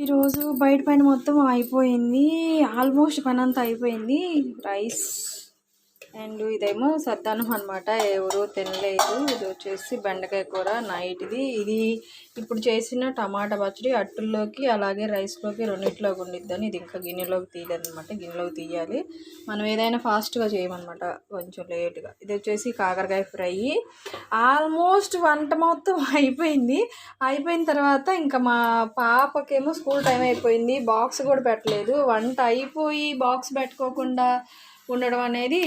ఈరోజు బయట పైన మొత్తం అయిపోయింది. ఆల్మోస్ట్ పని అంతా అయిపోయింది. రైస్ అండ్ ఇదేమో సద్దానం అనమాట ఎవరు తినలేదు. ఇది వచ్చేసి బెండకాయ కూర నైట్ది ఇది ఇప్పుడు చేసిన టమాటా పచ్చడి అట్టుల్లోకి అలాగే రైస్లోకి రెండింటిలోకి ఉండిద్దని ఇది ఇంకా గిన్నెలోకి తీయలేదు అనమాట గిన్నెలోకి తీయాలి. మనం ఏదైనా ఫాస్ట్గా చేయమన్నమాట. కొంచెం లేట్గా. ఇది వచ్చేసి కాకరకాయ ఫ్రై. ఆల్మోస్ట్ వంట మొత్తం అయిపోయింది. అయిపోయిన తర్వాత ఇంకా మా పాపకేమో స్కూల్ టైం అయిపోయింది. బాక్స్ కూడా పెట్టలేదు. వంట అయిపోయి బాక్స్ పెట్టుకోకుండా ఉండడం అనేది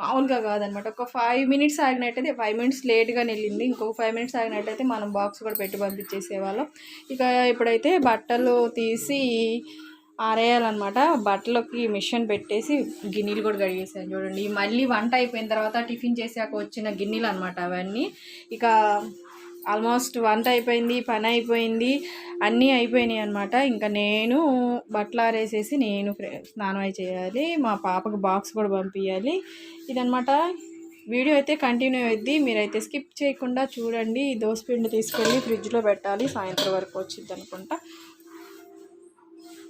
మామూలుగా కాదనమాట. ఒక ఫైవ్ మినిట్స్ ఆగినట్టయితే ఫైవ్ మినిట్స్ లేట్గానే వెళ్ళింది. ఇంకొక ఫైవ్ మినిట్స్ ఆగినట్టయితే మనం బాక్స్ కూడా పెట్టి పంపించేసేవాళ్ళం. ఇక ఇప్పుడైతే బట్టలు తీసి ఆరేయాలన్నమాట. బట్టలకి మిషన్ పెట్టేసి గిన్నెలు కూడా కడిగేసాను చూడండి. మళ్ళీ వంట అయిపోయిన తర్వాత టిఫిన్ చేసాక వచ్చిన గిన్నెలు అనమాట అవన్నీ. ఇక ఆల్మోస్ట్ వంట అయిపోయింది పని అయిపోయింది అన్నీ అయిపోయినాయి అనమాట ఇంకా నేను బట్టలు ఆరేసేసి నేను స్నానం అయి చేయాలి. మా పాపకు బాక్స్ కూడా పంపించాలి ఇదనమాట వీడియో అయితే కంటిన్యూ అయ్యిద్ది మీరైతే స్కిప్ చేయకుండా చూడండి. పిండి తీసుకెళ్ళి ఫ్రిడ్జ్లో పెట్టాలి. సాయంత్రం వరకు వచ్చింది అనుకుంటా.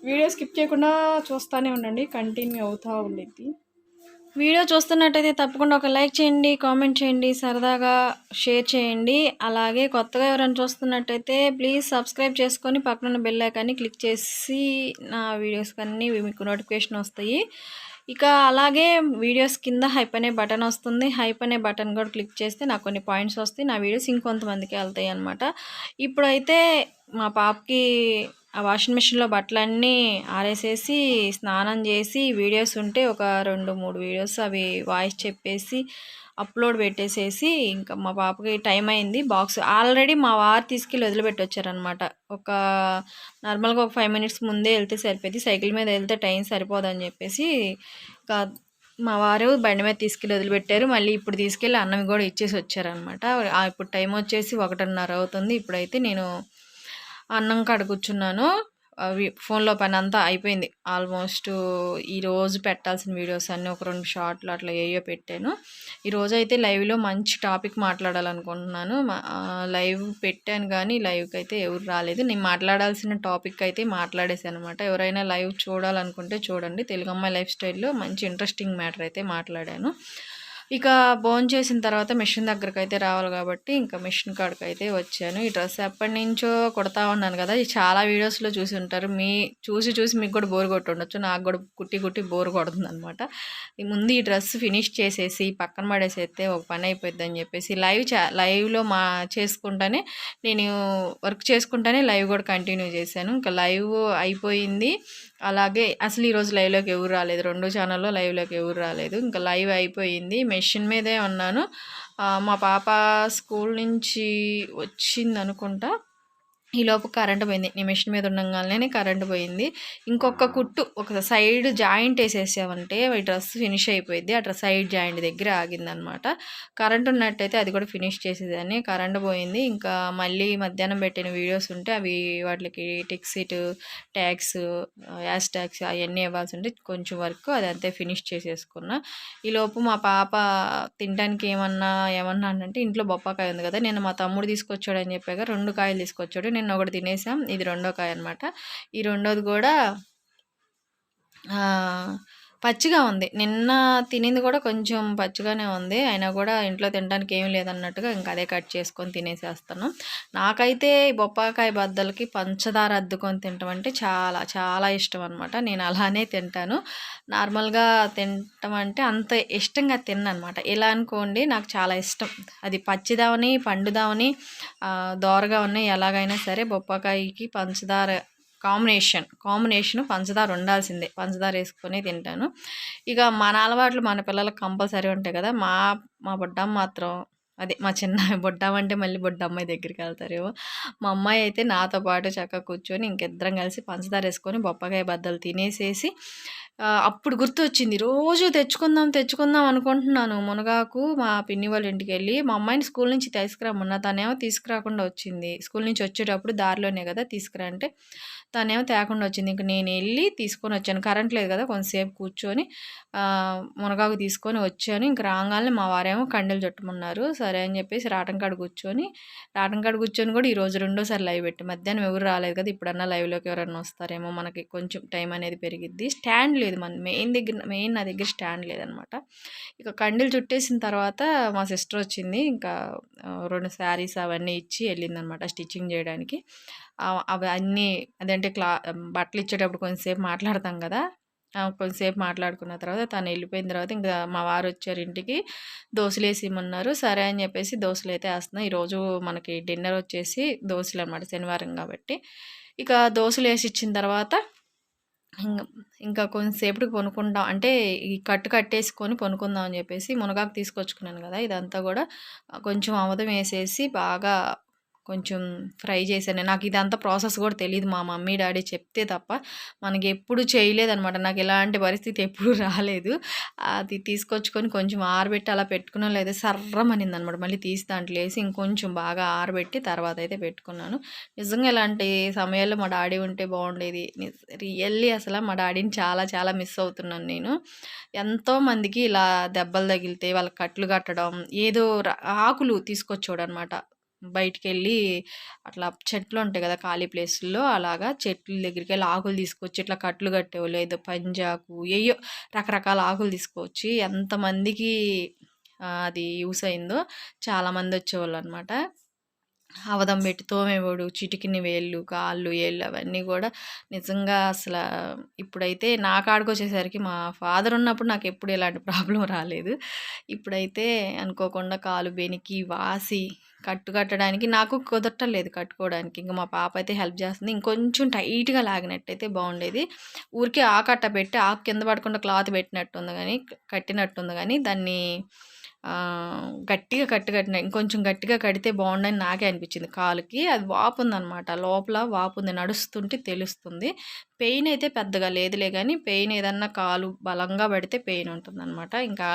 వీడియో స్కిప్ చేయకుండా చూస్తూనే ఉండండి. కంటిన్యూ అవుతూ ఉండిద్ది. వీడియో చూస్తున్నట్టయితే తప్పకుండా ఒక లైక్ చేయండి కామెంట్ చేయండి సరదాగా షేర్ చేయండి. అలాగే కొత్తగా ఎవరైనా చూస్తున్నట్టయితే ప్లీజ్ సబ్స్క్రైబ్ చేసుకొని పక్కన బెల్ ఐకాన్ని క్లిక్ చేసి నా వీడియోస్ అన్నీ మీకు నోటిఫికేషన్ వస్తాయి. ఇక అలాగే వీడియోస్ కింద హైప్ అనే బటన్ వస్తుంది. హైప్ అనే బటన్ కూడా క్లిక్ చేస్తే నాకు కొన్ని పాయింట్స్ వస్తాయి. నా వీడియోస్ ఇంకొంతమందికి వెళ్తాయి అనమాట ఇప్పుడైతే మా పాపకి ఆ వాషింగ్ మిషన్లో బట్టలన్నీ ఆరేసేసి స్నానం చేసి వీడియోస్ ఉంటే ఒక రెండు మూడు వీడియోస్ అవి వాయిస్ చెప్పేసి అప్లోడ్ పెట్టేసేసి ఇంకా మా పాపకి టైం అయింది బాక్స్. ఆల్రెడీ మా వారు తీసుకెళ్ళి వదిలిపెట్టి వచ్చారనమాట ఒక నార్మల్గా ఒక ఫైవ్ మినిట్స్ ముందే వెళ్తే సరిపోయింది సైకిల్ మీద వెళ్తే టైం సరిపోదని చెప్పేసి ఇంకా మా వారు బండి మీద తీసుకెళ్ళి వదిలిపెట్టారు. మళ్ళీ ఇప్పుడు తీసుకెళ్ళి అన్నం కూడా ఇచ్చేసి వచ్చారనమాట ఇప్పుడు టైం వచ్చేసి ఒకటిన్నర అవుతుంది. ఇప్పుడైతే నేను అన్నం కాడ అవి ఫోన్లో పని అంతా అయిపోయింది. ఆల్మోస్ట్ ఈరోజు పెట్టాల్సిన వీడియోస్ అన్నీ ఒక రెండు షార్ట్లు అట్లా ఏయో పెట్టాను. ఈరోజు అయితే లైవ్లో మంచి టాపిక్ మాట్లాడాలనుకుంటున్నాను. లైవ్ పెట్టాను కానీ లైవ్కి అయితే ఎవరు రాలేదు. నేను మాట్లాడాల్సిన టాపిక్ అయితే మాట్లాడేసాను అనమాట ఎవరైనా లైవ్ చూడాలనుకుంటే చూడండి. తెలుగు అమ్మాయి లైఫ్ స్టైల్లో మంచి ఇంట్రెస్టింగ్ మ్యాటర్ అయితే మాట్లాడాను. ఇక బోన్ చేసిన తర్వాత మిషన్ దగ్గరకు అయితే రావాలి కాబట్టి ఇంకా మిషన్ కాడికి అయితే వచ్చాను. ఈ డ్రెస్ ఎప్పటి నుంచో కొడతా ఉన్నాను కదా చాలా వీడియోస్లో చూసి ఉంటారు. మీ చూసి చూసి మీకు కూడా బోర్ కొట్టి ఉండొచ్చు నాకు కూడా కుట్టి కుట్టి బోర్ కొడుతుంది అనమాట ముందు ఈ డ్రెస్ ఫినిష్ చేసేసి పక్కన పడేసేస్తే ఒక పని అయిపోద్ది అని చెప్పేసి లైవ్ లైవ్లో మా చేసుకుంటానే నేను వర్క్ చేసుకుంటానే లైవ్ కూడా కంటిన్యూ చేశాను. ఇంకా లైవ్ అయిపోయింది. అలాగే అసలు ఈరోజు లైవ్లోకి ఎవరు రాలేదు. రెండు ఛానల్లో లైవ్లోకి ఎవరు రాలేదు. ఇంకా లైవ్ అయిపోయింది. మెషిన్ మీదే ఉన్నాను. మా పాప స్కూల్ నుంచి వచ్చింది అనుకుంటా ఈలోపు కరెంట్ పోయింది. నీ మిషన్ మీద ఉండగానే కరెంట్ పోయింది. ఇంకొక కుట్టు ఒక సైడ్ జాయింట్ వేసేసామంటే ఈ డ్రెస్ ఫినిష్ అయిపోయింది ఆ డ్రెస్ సైడ్ జాయింట్ దగ్గర ఆగిందనమాట. కరెంట్ ఉన్నట్టయితే అది కూడా ఫినిష్ చేసేదాన్ని. కరెంట్ పోయింది. ఇంకా మళ్ళీ మధ్యాహ్నం పెట్టిన వీడియోస్ ఉంటే అవి వాటికి టిక్సిట్ ట్యాక్స్ యాస్ ట్యాక్స్ అవన్నీ ఇవ్వాల్సి ఉంటే కొంచెం వరకు అది అంతే ఫినిష్ చేసేసుకున్నా. ఈలోపు మా పాప తినడానికి ఏమన్నా ఏమన్నా అంటే ఇంట్లో బొప్పాకాయ ఉంది కదా నేను మా తమ్ముడు తీసుకొచ్చాడు అని చెప్పాక రెండు కాయలు తీసుకొచ్చాడు. నిన్న ఒకటి తినేసాం. ఇది రెండో కాయ అనమాట ఈ రెండోది కూడా పచ్చిగా ఉంది. నిన్న తినింది కూడా కొంచెం పచ్చిగానే ఉంది. అయినా కూడా ఇంట్లో తినడానికి ఏమి లేదన్నట్టుగా ఇంకా అదే కట్ చేసుకొని తినేసేస్తాను. నాకైతే బొప్పాకాయ బద్దలకి పంచదార అద్దుకొని తినటం అంటే చాలా చాలా ఇష్టం అనమాట నేను అలానే తింటాను. నార్మల్గా తినటం అంటే అంత ఇష్టంగా తిన్నమాట ఇలా అనుకోండి నాకు చాలా ఇష్టం. అది పచ్చిదావని పండుదావని దోరగా ఉన్నాయి ఎలాగైనా సరే బొప్పాకాయకి పంచదార కాంబినేషన్ కాంబినేషన్ పంచదార ఉండాల్సిందే. పంచదార వేసుకొని తింటాను. ఇక మన అలవాట్లు మన పిల్లలకు కంపల్సరీ ఉంటాయి కదా. మా మా బొడ్డమ్మ మాత్రం అదే మా చిన్న బొడ్డమ్మ అంటే మళ్ళీ బొడ్డమ్మాయి దగ్గరికి వెళ్తారేమో మా అమ్మాయి అయితే నాతో పాటు చక్కగా కూర్చొని ఇంకిద్దరం కలిసి పంచదార వేసుకొని బొప్పకాయ బద్దలు తినేసేసి అప్పుడు గుర్తు వచ్చింది రోజు తెచ్చుకుందాం తెచ్చుకుందాం అనుకుంటున్నాను. మునగాకు మా పిన్ని వాళ్ళ ఇంటికి వెళ్ళి మా అమ్మాయిని స్కూల్ నుంచి తీసుకురామన్నా తనేమో తీసుకురాకుండా వచ్చింది. స్కూల్ నుంచి వచ్చేటప్పుడు దారిలోనే కదా తీసుకురా అంటే తనేమో తేకుండా వచ్చింది. ఇంక నేను వెళ్ళి తీసుకొని వచ్చాను. కరెంట్ లేదు కదా కొంతసేపు కూర్చొని మునగాకు తీసుకొని వచ్చాను. ఇంక రాగానే మా వారేమో కండెలు చుట్టమన్నారు. సరే అని చెప్పేసి రాటం కాడ కూర్చొని రాటం కాడ కూర్చొని కూడా ఈరోజు రెండోసారి లైవ్ పెట్టి మధ్యాహ్నం ఎవరు రాలేదు కదా ఇప్పుడన్నా లైవ్లోకి ఎవరన్నా వస్తారేమో మనకి కొంచెం టైం అనేది పెరిగిద్ది. స్టాండ్ లేదు మన మెయిన్ దగ్గర మెయిన్ నా దగ్గర స్టాండ్ లేదనమాట. ఇక కండెలు చుట్టేసిన తర్వాత మా సిస్టర్ వచ్చింది. ఇంకా రెండు శారీస్ అవన్నీ ఇచ్చి వెళ్ళిందనమాట స్టిచ్చింగ్ చేయడానికి. అవి అన్నీ అదంటే క్లా బట్టలు ఇచ్చేటప్పుడు కొంచెంసేపు మాట్లాడతాం కదా. కొంచెంసేపు మాట్లాడుకున్న తర్వాత తను వెళ్ళిపోయిన తర్వాత ఇంకా మా వారు వచ్చారు ఇంటికి. దోశలు వేసి సరే అని చెప్పేసి దోశలు అయితే వేస్తున్నాం. ఈరోజు మనకి డిన్నర్ వచ్చేసి దోశలు అనమాట శనివారం కాబట్టి. ఇక దోశలు వేసి ఇచ్చిన తర్వాత ఇంకా ఇంకా కొంచెంసేపటికి కొనుక్కుంటాం అంటే ఈ కట్టు కట్టేసుకొని కొనుక్కుందాం అని చెప్పేసి మునగాకు తీసుకొచ్చుకున్నాను కదా. ఇదంతా కూడా కొంచెం ఆముదం వేసేసి బాగా కొంచెం ఫ్రై చేశాను. నాకు ఇదంతా ప్రాసెస్ కూడా తెలియదు మా మమ్మీ డాడీ చెప్తే తప్ప మనకి ఎప్పుడు చేయలేదనమాట నాకు ఎలాంటి పరిస్థితి ఎప్పుడు రాలేదు. అది తీసుకొచ్చుకొని కొంచెం ఆరబెట్టి అలా పెట్టుకున్నాను. లేదా సర్రమనింది అనమాట మళ్ళీ తీసి దాంట్లో వేసి ఇంకొంచెం బాగా ఆరబెట్టి తర్వాత అయితే పెట్టుకున్నాను. నిజంగా ఇలాంటి సమయాల్లో మా డాడీ ఉంటే బాగుండేది. రియల్లీ అసలు మా డాడీని చాలా చాలా మిస్ అవుతున్నాను నేను. ఎంతోమందికి ఇలా దెబ్బలు తగిలితే వాళ్ళకి కట్లు కట్టడం ఏదో ఆకులు తీసుకొచ్చాడు అనమాట బయటికి వెళ్ళి అట్లా చెట్లు ఉంటాయి కదా ఖాళీ ప్లేసుల్లో అలాగా చెట్ల దగ్గరికి వెళ్ళి ఆకులు తీసుకొచ్చి ఇట్లా కట్లు కట్టేవాళ్ళు ఏదో పంజాకు ఏయో రకరకాల ఆకులు తీసుకొచ్చి ఎంతమందికి అది యూస్ అయిందో చాలామంది వచ్చేవాళ్ళు అనమాట అవదం పెట్టి తోమేవాడు చిటికిని వేళ్ళు కాళ్ళు ఏళ్ళు అవన్నీ కూడా నిజంగా అసలు ఇప్పుడైతే నా కాడికి వచ్చేసరికి మా ఫాదర్ ఉన్నప్పుడు నాకు ఎప్పుడు ఎలాంటి ప్రాబ్లం రాలేదు. ఇప్పుడైతే అనుకోకుండా కాలు బెనికి వాసి కట్టు కట్టడానికి నాకు కుదరటలేదు కట్టుకోవడానికి. ఇంకా మా పాప అయితే హెల్ప్ చేస్తుంది. ఇంకొంచెం టైట్గా లాగినట్టయితే బాగుండేది. ఊరికే ఆకట్ట పెట్టి ఆకు కింద పడకుండా క్లాత్ పెట్టినట్టుంది కానీ కట్టినట్టుంది కానీ దాన్ని గట్టిగా కట్టు కట్టిన ఇంకొంచెం గట్టిగా కడితే బాగుండని నాకే అనిపించింది కాలుకి. అది వాపు ఉందనమాట లోపల వాపు ఉంది నడుస్తుంటే తెలుస్తుంది. పెయిన్ అయితే పెద్దగా లేదులే కానీ పెయిన్ ఏదన్నా కాలు బలంగా పడితే పెయిన్ ఉంటుందన్నమాట. ఇంకా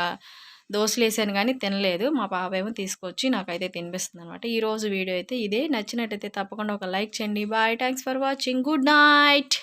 దోశలు వేసాను కానీ తినలేదు. మా పాప ఏమో తీసుకొచ్చి నాకైతే తినిపిస్తుంది అనమాట ఈరోజు వీడియో అయితే ఇదే. నచ్చినట్టయితే తప్పకుండా ఒక లైక్ చేయండి. Bye. Thanks for watching. Good night.